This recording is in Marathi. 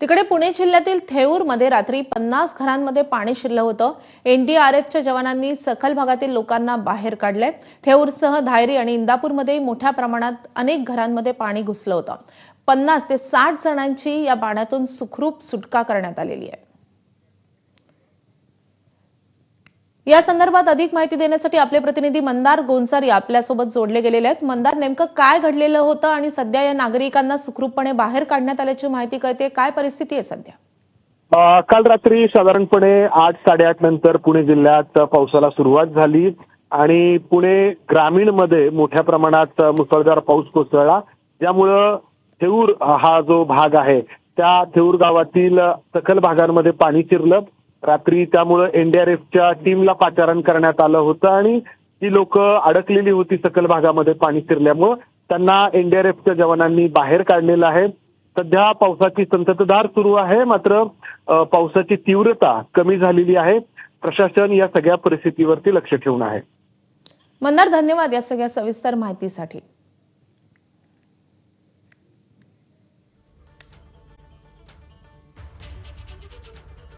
तिकडे पुणे जिल्ह्यातील थेऊरमध्ये रात्री पन्नास घरांमध्ये पाणी शिरलं होतं. एनडीआरएफच्या जवानांनी सखल भागातील लोकांना बाहेर काढलंय थेऊरसह धायरी आणि इंदापूरमध्ये मोठ्या प्रमाणात अनेक घरांमध्ये पाणी घुसलं होतं. पन्नास ते साठ जणांची या पाण्यातून सुखरूप सुटका करण्यात आलेली आहे. या संदर्भात अधिक माहिती देण्यासाठी आपले प्रतिनिधी मंदार गोंसारी आपल्यासोबत जोडले गेलेले आहेत. मंदार नेमकं काय घडलेलं होतं आणि सध्या या नागरिकांना सुखरूपपणे बाहेर काढण्यात आल्याची माहिती कळते काय परिस्थिती आहे सध्या? काल रात्री साधारणपणे आठ साडेआठ नंतर पुणे जिल्ह्यात पावसाला सुरुवात झाली आणि पुणे ग्रामीणमध्ये मोठ्या प्रमाणात मुसळधार पाऊस कोसळला. त्यामुळं थेऊर हा जो भाग आहे त्या थेऊर गावातील सखल भागांमध्ये पाणी शिरलं. रात्री त्यामुळं एनडीआरएफच्या टीमला पाचारण करण्यात आलं होतं आणि ती लोक अडकलेली होती सकल भागामध्ये पाणी शिरल्यामुळं. त्यांना एनडीआरएफच्या जवानांनी बाहेर काढलेलं आहे. सध्या पावसाची संततधार सुरू आहे मात्र पावसाची तीव्रता कमी झालेली आहे. प्रशासन या सगळ्या परिस्थितीवरती लक्ष ठेवून आहे. मंदार धन्यवाद या सगळ्या सविस्तर माहितीसाठी.